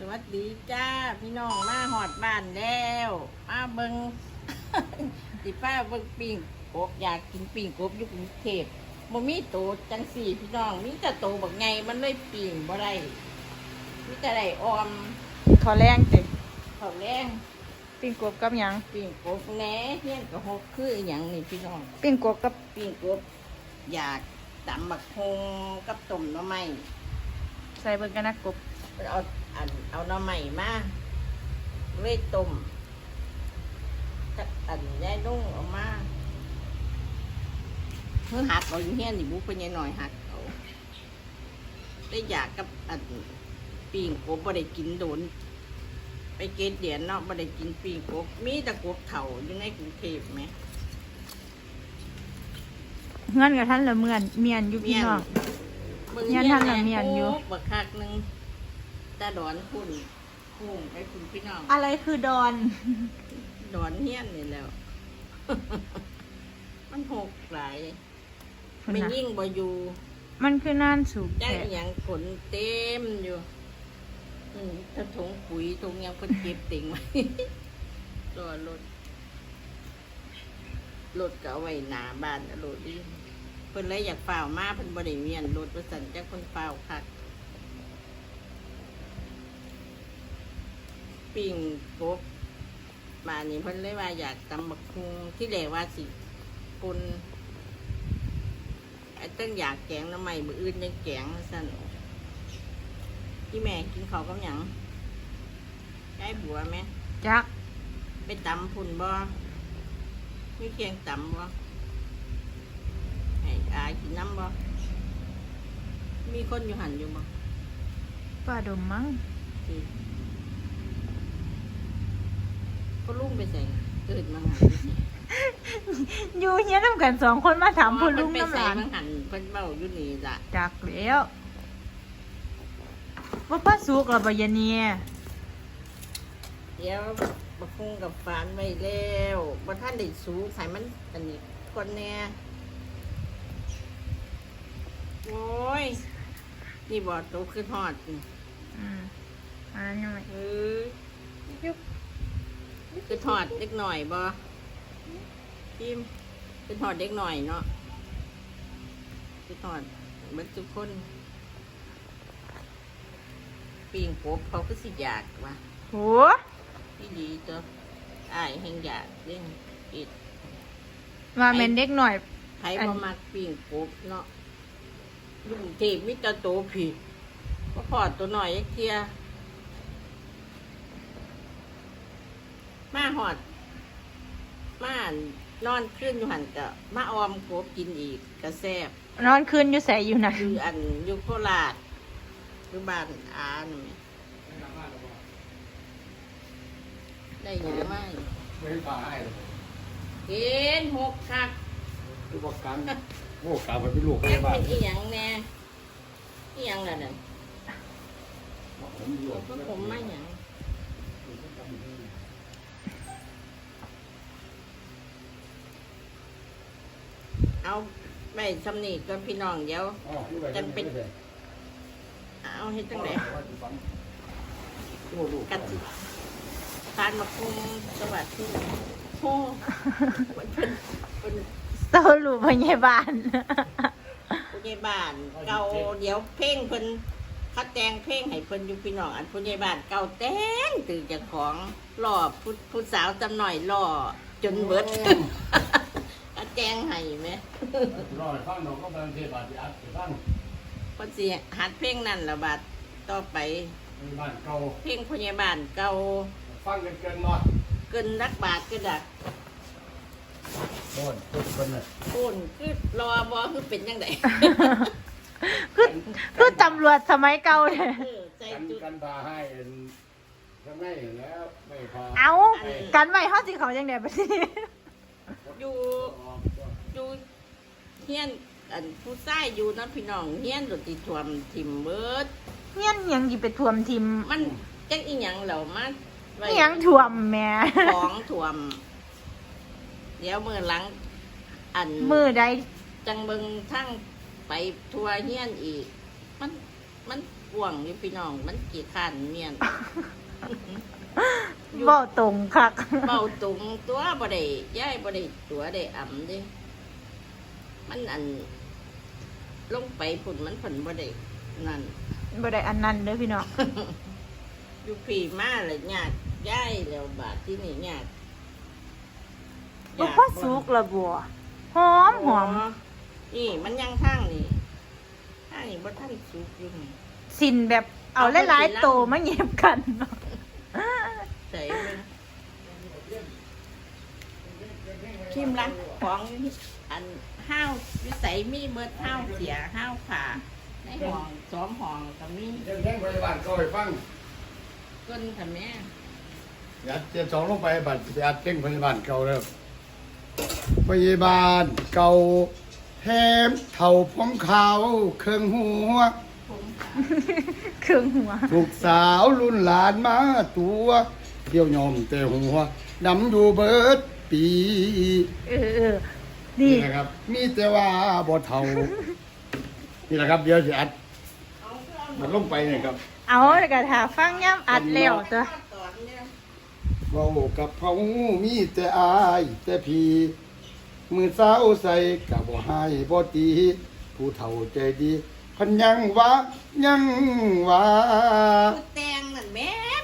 สวัสดีจ้าพี่น้องมาหอดบ้านแล้วมาเบิง สิป้าเบิงปิ่งกบอยากกินปิ่งกบอยู่กรุงเทพบ่มีโตจังสี่พี่น้องมีแต่โตบักไงมันเลยปิ่งบ่ได้มีแต่ได้ออมขอแรงติข้าวแรงปิ้งกบกับหยังปิ่งกบแหน่เฮียนก็หกคืออหย่างนี่พี่น้องปิ้งกบกับปิ่งกบอยากตำบักฮงกับต้มหน่อไม้ใส่เบิ่งกันนะกบเอา อันเอาหน่อไม้มาเวยต้มกับอันยายนุ่งเอามาเพิ่งหักเอาอยู่เฮียนนี่บุกไปยายหน่อยหักเอาได้อยากกับอันปีงกบบ่ได้กินโดน ไปเกณฑ์เดียนเนาะบ่ได้กินปีงกบมีแต่กบเถ่าอยู่ในกรุงเทพไหมเงินกับท่านละเมือนเมียนอยู่พี่น้องบิ่งเฮียนท่านละเมียนอยู่โบักคักหนึง ตาดอนคุณพุ่งไปคุณพี่น้อง อะไรคือดอน ดอนเฮียนนี่แหล้ว มันหกหลายพุ่นไม่น่ะยิ่งบ่อยู่ มันคือน่านสูบได้แท้อหย่างขนเต็มอยู่ อืมถ้าถุงปุ๋ยถุงหยังเพิ่นเก็บติ่งไว้รอรถ รถก็เอาไว้หน้าบ้านน่ะรถดีเพิ่นเลยอยากเฝ้าวมาเพิ่นบ่ได้เมียนรถว่าซั่นจักเพิ่นเฝ้าวคัก ปิ้งกบมานี่เพิ่นเลยว่าอยากตำบักคุงที่แรกว่าสิปุนไอ้ตั้งอยากแกงหน้ำใหม่มืออื่นยังแกงว่าซั่นพี่แม่กินข้าวกับหยังได้บัวไหมจักไปตำพุ่นบ่มีเคียงตำบ่ให้อายกินน้ำบ่มีคนอยู่หันอยู่บ่ป้าดมมั้ง อืม ก็ลุงไปใส่เกิดมาหันอยู่เฮียนำกันสองคนมาถามพ่อลุงเพิ่น้ำไปหใส่ลานมาหันเพิ่นเบ้าอยู่นี่ล่ะจักแล้วว่าป้าสุกละบ่ยะเนี่ยเดี๋ยวบักคุงกับฟานไว้แล้วบ่ท่านได้สูไขมันอันนี้คนแน่โอ้ยนี่บ่โตขึ้นฮอดนี่อืมอันนั้นยังไงเออ คือถอดเล็กหน่อยบ่พิมคือถอดเล็กหน่อยเนาะคือถอดเบิดทุกคนปีงกบเขาก็สิอยากว่ะโหที่ดีจ้ะอ้ายแห่งอยากเล่นปิดว่าแม่นเด็กหน่อยไผบ่มักปีงกบเนาะอยุ่กรุงเทพมิตรโตผิดก็พอดตัวหน่อยยักเทีย มาหอด มานอนขึ้นอยู่หันกะมาออมกบกินอีกกระแซบนอนคืนอยู่ใส่อยู่นะอยู่อันอยู่โคราชอยู่บ้านอาหน่อยได้หยังไหมไม่ให้ปลาให้เลยเห็นหกคักลูกประกันโอ้กลับไปเป็นลูกแจ็ให้คบ้าเป็นนอีหยังแน่อีหยังล่ะนั่นผมอยู่ก็ผมไม่หยัง เอาไปสำนีก่อนพี่น้องเดี๋ยวจำเป็น เอาให้ตั้งแต่โอ้ลูกกันสิทานมาคุมสวัสดีโอ้มันเป็นเป็นโตลูกพยาบาลผู้ใหญ่บ้านเก่าเดี๋ยวเพ่งเพิ่นเขาแต่งเพ่งให้เพิ่นอยู่พี่น้องอันผู้ใหญ่บ้านเก่าแต่งตื่นจากของล่อผู้ผู้สาวจำหน่อยล่อจนเบิด เขาแต่งให้ไหมรอฟังน้องก็กำลังเทบาทอัดฟังเพิ่นสิหัดเพ่งนั่นละบาดต่อไปบ้านเก่าเพ่งผู้ใหญ่บ้านเก่าฟังกันเกินหมดเกินรักบาทก็ดักโดนทุกคนน่ะพูนคือรอบ่คือเป็นยังไงคือคือตำรวจสมัยเก่าเลยเออใจกันจุดกันตาให้ทำไงแล้วไม่พอเอากันไว้เฮาสิเขาจังได๋บัดนี้อยู่ อยู่เฮียนอันผู้ชายอยู่เนาะพี่น้องเฮียนรถติท่วมทิมเบิดเฮียนหยังสิไปท่วมทิมมันจังอีหยังเหล่ามาไว้อิหยังท่วมแหม่ของท่วม เดี๋ยวมือหลัง อันมือใดจังเบิงทั้งไปทัวเฮียนอีก มันมันปวงนี่พี่น้อง มันกี่ขันเมียนเว้าตรงคัก เบาตุงตัวบ่ได้ย้ายบ่ได้ตัวได้อ่ำเดิ มันอัน ลงไปพุ่นมันผลบ่ได้นั่นบ่ได้อันนั้นเด้อพี่น้อง อยู่พี่มาเลยญาติย้ายแล้วบาดที่นี่ญาติบ่พอสุกละบัวหอมหอมนี่มันยังข้างนี่ข้างนี่บ่ทันสุกอยู่นี่สินแบบเอาหลายๆโตมาเย็บกันเนาะใส่เบิ่งชิมร้านของอยู่นี่อัน ห้าววิสัยมีเบิดห้าวเสียห้าวผ่าในห้องสองห้องก็มีเรื่องแท่งพยาบาลก็ไปฟังก้นค่ะแม่ยัดเจ็ดสองลงไปบัตรไปอัดเจ้งพยาบาลเก่าแล้วพยาบาลเก่าแถมเท่าผมขาวเครื่องหัวผมค่ะเครื่องหัว ลูกสาวรุ่นหลานมาตัวเดี่ยวยอมแต่หัวดำอยู่เบิดปี เออเออ นี่ นี่นะครับ มีแต่ว่าบ่เท่า นี่แหละครับเดี๋ยวจะอัดมันลงไปเนี่ยครับเอาแล้วก็ถ้าฟังย่ำอัดแล้วตัวตอนเนี่ยเว้ากับเขามีแต่อาย แต่พี่ มือสาวใส่กับบ่ให้บ่ตี ผู้เฒ่าใจดีเพันยังวะยังวะคือแตงนั่นแม่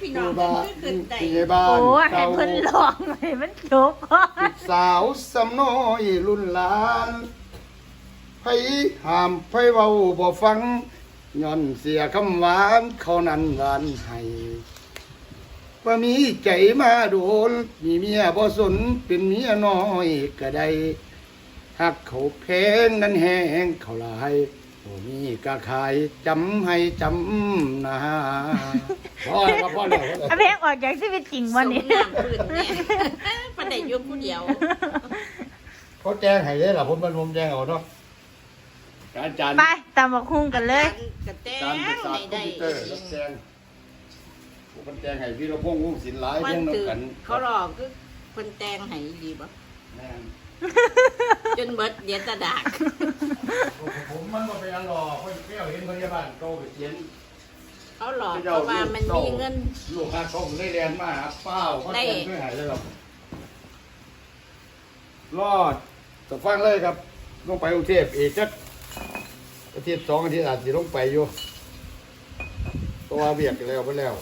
พี่น้องบ้าคือขึ้นได้พยาบาลโอ้ให้เก่าเพิ่นลองให้มันจบก่อนลูกสาวสำน้อยรุ่นหลานไผห้ามไผเว้าบ่ฟังย้อนเสียคำหวานเขานั้นหวานให้ว่ามีใจมาโดนมีเมียบ่สนเป็นเมียน้อยก็ได้หักเขาแพงนั้นแห้งเขาหลาย บ่มีกะขายจำให้จำนะพ่อแล้วพ่อแล้วพ่อแล้วเอาเพลงออกจากชีวิตจริงวันนี้สมน้ำพื้นแน่ประเดี๋ยวอยู่ผู้เดียว เขาแจ้งให้เลยล่ะผมเป็นผมแจ้งเอาเนาะอาจารย์ไปตามบักคุ้งกันเลย กระแตอาจารย์ประงสาทไม่คอมได้พิวเตอร์รับแจ้งผู้คนแจ้งให้พี่เราพงษ์วงศิลป์หลายมัพนงษ์ถือน้ำกันเขาหลอกคือคนแตงให้ดีบ่แม่น จนเบิดเดียวตะดากผมมันมาเป็นอันหล่อคนเที่ยวเห็นพยาบาลโตไปเขียนเขาหลอกเพราะว่ามันมีเงินลูกค้าเขาได้เรียนมาหาเป้าเขาได้แจ้งไม่หายเลยหรอกรอดจะฟังเลยครับลงไปกรุงเทพอีกจักอาทิตย์สองอาทิตย์อาจจะลงไปอยู่ตัวเบียกแล้วไปแล้ว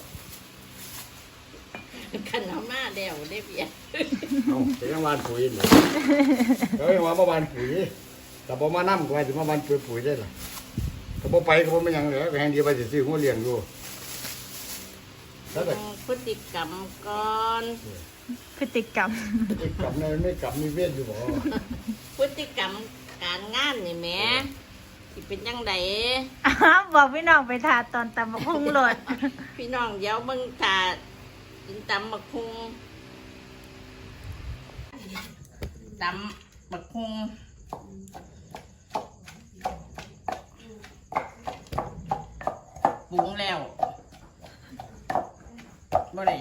ขันเอามาเดียวได้เบียดเอาแต่ยังวานปุ๋ยนี่เฮ้ยว่าเมื่อวานปุ๋ยแต่พอมานั่มก็ไปถึงเมื่อวานปุ๋ยปุ๋ยได้ล่ะถ้าพอไปก็บ่ไม่ยังเหลือไปแห่งเดียวไปสิซื้อหัวเลี้ยงอยู่แล้วแต่พฤติกรรมก่อนพฤติกรรมกลับในไม่กลับมีเวทอยู่บ่พฤติกรรมการงานนี่แหม่ที่เป็นยังไงอ้าวบอกพี่น้องไปทาตอนตามบักคุ้งโหลด พี่น้องเดี๋ยวมึงตา กินตำบักคุงตำบักคุงปรุงแล้วบ่ได้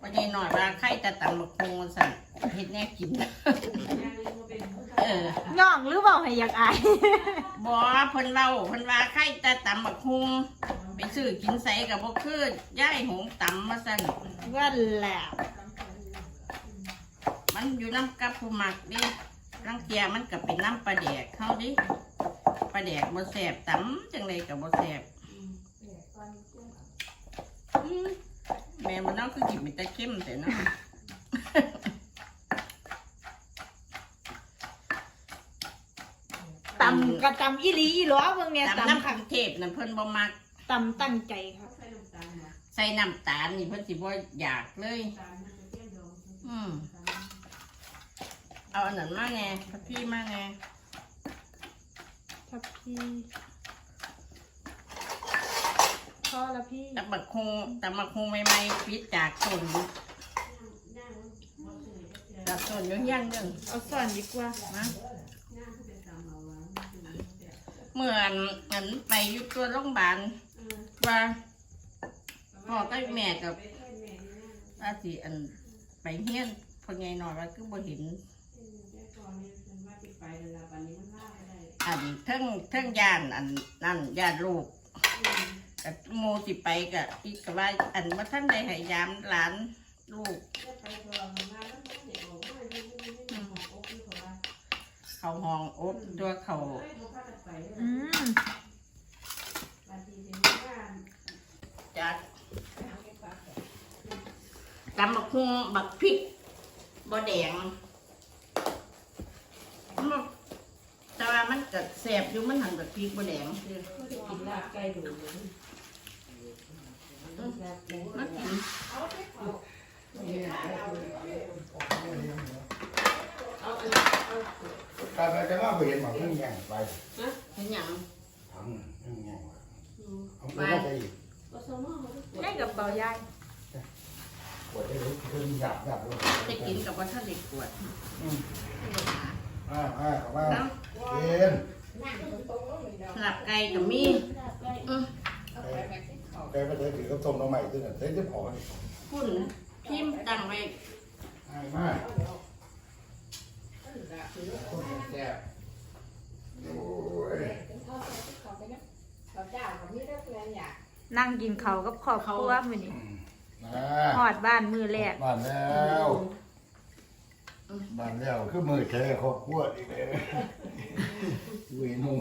วันนี้หน่อยว่าใครจะตำบักคุงสั่นเฮ็ดแน่กิน เออ ย่องหรือเปล่าให้อยากอาย บอเพิ่นเล่าเพิ่นว่าใครแต่ตำบักฮุงไป ซื้อกินใส่กับบ่คือย่ายหงตำมาสั่นว่าแหละมันอยู่น้ำกับผู้หมักดิลังเทียมันก็เป็นน้ำปลาแดกเขาดิปลาแดกบ่แสบตำจังเลยกับบ่แสบอืมแม่มันน้องคือกินเป็นตะเข้มแต่เนาะตำกระตำอีหลีอีหลอเบิ่งเนี่ยตำน้ำตำขังเทพนั่นเพิ่นบ่มัก ตำตั้งใจครับ ใส่น้ำตาลนี่เพิ่นสิบ่อยากเลย อืมเอาอันนั้นมาไงพักพี่มาไงทับพี่พ่อละพี่ตำบักคงตำบักคงใหม่ๆปิดจากต้นจากต้นอยังยังเรื่องเอาส่วนดีกว่านะเมื่ออันอันไปอยู่ตัวโรงพยาบาล ว่าพ่อกับแม่กับอาสิอันไปเฮียนพอไงหน่อยว่าคือบ่เห็นอันเทิงเทิงยานอันนั่นยานลูกกับโมสิไปกับอีกกับว่าอันว่าท่านใดให้ยามหลานลูกเขาห้องอบตัวเขาอืม จัดตำบักหุ่งบักพริกบะแดงแต่ว่ามันก็แสบอยู่มันหันบักพริกบะแดงกินลาบไก่ดูมากินกาไปจะมาไปเห็นหมอกเรื่องแย่งไปเห็นหยังทำเรื่องแย่งว่ะเอาไปได้อีก ก็สมองได้กับเบายายปวดได้เลยคือหยาบหยาบเลยจะกินกับว่าท่านเด็กปวดอ่าอ่าเอาว่าแล้วเอ็นหลับไก่กับมีอืมแกไปได้ถือกับต้มน้ำใหม่ด้วยนะเซ็ตจะพอพุ่นพิมพ์ตั้งไว้ง่ายมากคนแซ่บโอ้ยนั่ งกินเขาวกับครอบครัวมื้อนี้นะฮอดบ้านมือแรกบ้านแล้วบ้านแล้วคือมือแท้ครอบครัวอีกเลยเวยนุ่ง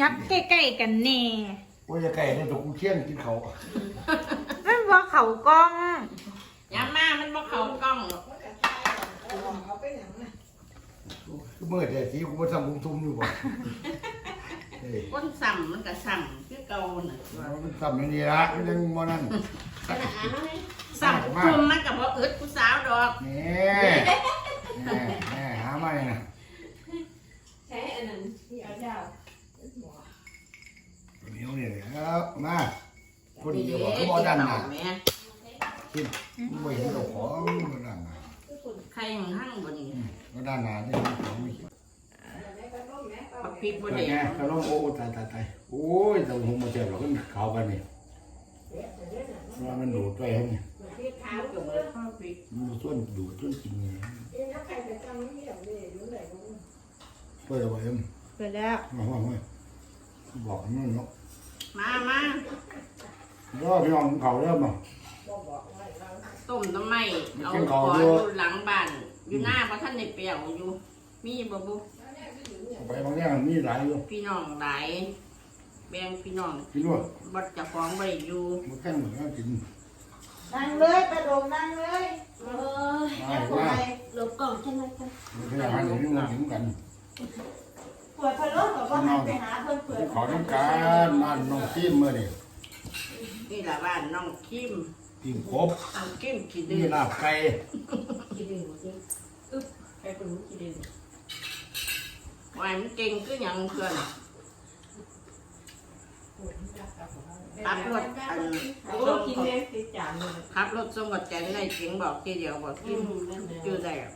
ยับใกล้ๆกันแน่ว่าจะไก่ในตกกูเชี่ยนกินเขามันว่าเขากล้องยามมามันบ่เข้ากล้องหรอกคือมือแท้สีกูมาทำบุ้งทุ่มอยู่บ่ เฮ้ยก้นซ้ำมันก็ซ้ำคือเก่าน่ะมันทำอย่างนี้ละมันยังบ่นั่นซ้ำคุมมันก็บ่อึดผู้สาวดอกนี่แน่แน่หาไม่นะใช้อันนั้นที่เอาเจ้าเหนียวนี่ครับมาคนนี่เดีเด้ยวกิก็นบ่ดันข้านะวแม่กินไม่เห็นเราของบ่ดันนะไข่มันหั่งบ่นี่บ่ดันนะนี่ของไม่กินบัก พริกบ่ไงแดงกระโลงโอ้ตายตายตายโอ้ยแต่ผมมาเจ็บหรอกมันขาวกันนี่ว่ามันดูดไปให้นี่มันก็บ่ข้าวพริกมันส่วนดูดส่วนกินนี่เปิดเอาไว้เอ็มไปแล้วมาว่าว่าบอกให้มันเนาะมามารอพี่น้องเขาเริ่มอะต้มน้ำไหม้เอากินขข้าวอออยู่ยู่หลังบ้านอยู่หน้าบ่ทันได้เปรี้ยวอยู่ มีบ่บุ ไปบางอย่างมีหลายอยู่พี่น้องหลายแบ่งพี่น้องกินด้วยบ่เจะฟ้าของบ่ได้อยู่มันแค่เหมือนกันกินนั่งเลยกระโดดนั่งเลยเออมาว่าหลบกล่องใช่ไหมคะมันเป็นอาหารอย่างนี้มันถึงกันปวดพะโล้กับว่าหันไปหาเพื่อนเพื่อนขอน้ำการบ้านน้องซีมเมื่อนี่นี่ล่ะบ้านน้องคิมกินครบน้องคิมขี้นี่ดื้อลาบไก่กินดึงสิอึ๊บใครเป็นหูกินดึง วายมันเก่งคือหยังเพื่อนขับรถอันโอ้กินแม่ติดจานเลยขับรถส่งกับแจนได้เก่งบอกทีเดียวบอกกินชื่อได้อะ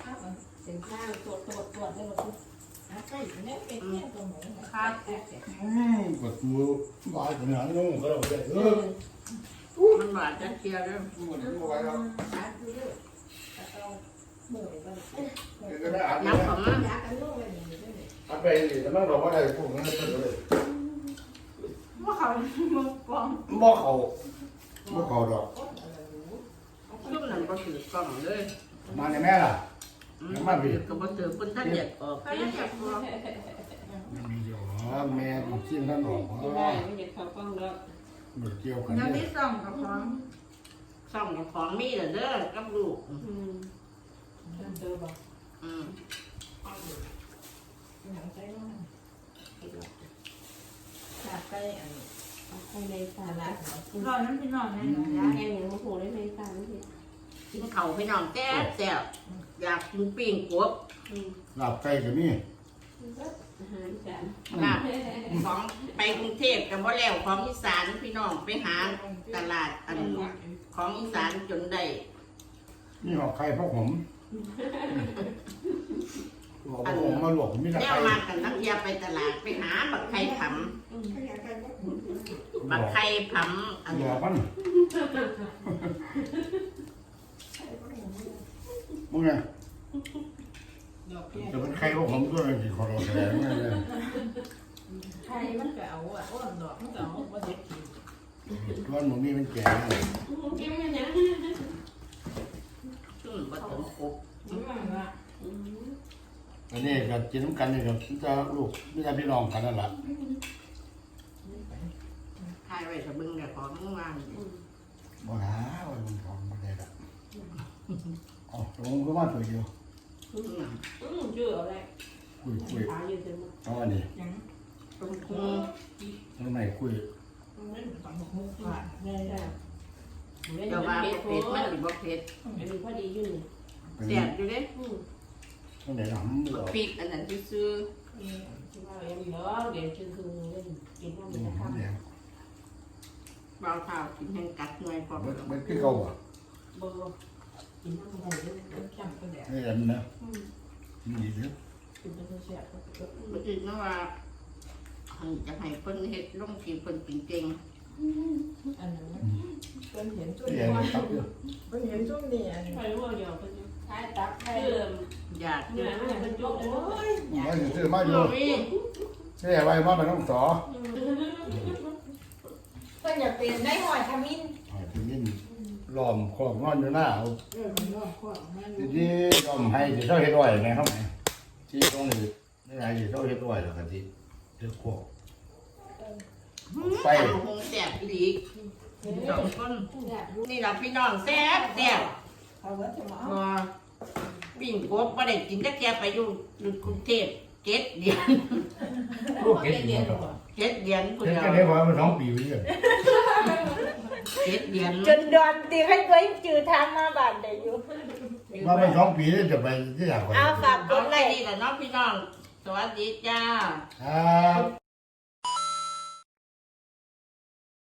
เป็นข้างตรวจตรวจตรวจได้หมดใกล้เนี่ยเป็นเนี่ยตรงไหนครับอืมกดมือบ้าขนาดนี้ก็เราได้เออมันบาดจะเคลียร์แล้วหมดไม่ไหวแล้วก็ได้อัดนับข อันไปนี่แต่มันบอกว่าได้พวกนั้นก็เลยว่าเขามึงกล้องบ่เขาบ่เขาดอกซุ่มนั่นก็ถือกล่องเลยมาในแม่ล่ะอืมถือก็บ่ถือคนท่านเด็ดออกเด้มันมีเดียวแม่ต้องชิมท่านออกกินได้ไม่เด็ดข้าวกล้องแล้วเกี่ยวกันยังเนี่ส่องกับพร้อมซ่องกับของมีเด้อกับลูกอืมเจอบอกอืม หนังใจมากชาไปอันไปในตาละรอน้ำพี่น้องแน่นอนยาแอนยังโมโหได้ในตาไม่ใช่กินเขาวพี่น้องแจ๊บแจ๊บอยากกินปิ้งกบลาบไก่ก็มีอาหารจานลาบของไปกรุงเทพกับว่าแล้วของอีสานพี่น้องไปหาตลาดอันของอีสานจนได้นี่หอกไข่พวกผม หอกผมมาหลวกมีแต่แนวไข่มากันนักเรียนไปตลาดไปหาบักไข่ผำบักไข่ผำอันหลอกมันมึงไงดอกจะเป็นใครว่าผมด้วยกี่คนเราแสดงเลยใครมันก็เอาอะอ้วนดอกมันก็เอาบ่เด็ดกินร้อนหมูนี่มันแก่กินมันยังอืมบ่ถึงครบมันว่า อันนี้ก็กินน้ำกันนี่ก็จะลูกไม่ใช่พี่น้องกันนั่นแหละทายไว้ถ้าเบิ่งแต่ของมึงว่านี่บ่หาว่ามันของมันได้ละอ๋อผมก็มาตัวเดียวอืมอืมชื่ออะไรคุยคุยหาอยู่เต็มเอาอันนี้ยังตรงคุงข้างในคุยมันฝังมุกผ่านได้ได้เดี๋ยวว่าบ่เผ็ดมันสิบ่เผ็ดอันนี้พอดีอยู่เป็นแซ่บอยู่เด้อื มข้างในหำเหรอพริกอันนั้นซื่อนี่ที่ว่าเอ็มเหรอเดี๋ยวคือคือเล่นกินน้ำเป็มันนหำแดงๆเบาเท้ากินแห้งกัดหน่วยพอมันมันคือเก่าอะเบอร์กินน้ำมันเล่นจำก็แดดนี่อันนะมีดีเยอะกินเป็นเสียบบ่คิดนะว่าให้จะให้เพิ่นเฮ็ดลงที่เพิ่นกินเก่งอันนั้นเป็นเห็นจุดที่อันนี้นี้ตับเยอะเป็นเห็นจุดนี้อันนี้ไม่รู้เดี๋ยวเป็น ใช้ตักใช้เริ่มอยากเนี่ยมันเป็นจุดโอ้ยมันจะซื้อมาอโอ้ยู่ยแช่ไว้มาเป็นน้องสอเพิ่นอยากเปลี่ยนได้หอยขมิ้นหอยที่นี่ล้อมคอกนอนอยู่หน้าเอาเริ่มมันก็ขวางมันทีนี้ล้อมให้ที่เท่าเฮ็ดอ้อยไหมครับไหมที่ตรงนี้นี่ไงที่เท่าเฮ็ดอ้อยแล้วกันที่เดือคอกไปหงแซ่บอีกสองคนนี่ล่ะพี่น้องแซ่บแซ่บ เอาไว้จะมาพอปิ้งกบบ่ได้กินจักแกไปอยู่อยู่กรุงเทพเจ็ดเดือนลูกเฮ็ดอยู่บ่เจ็ดเดือนพุ่นเฮ็ดเดียวกันได้พอมันสองปีอยู่เด้อเจ็ดเดือนจนดอนตีให้ตัวจือทางมาบ้านได้อยู่มาเป็นสองปีแล้วจะไปที่ไหนก่อนเอาฝากกเอาดไปไลค์นี่แหละเนาะพี่น้องสวัสดีจ้าครับ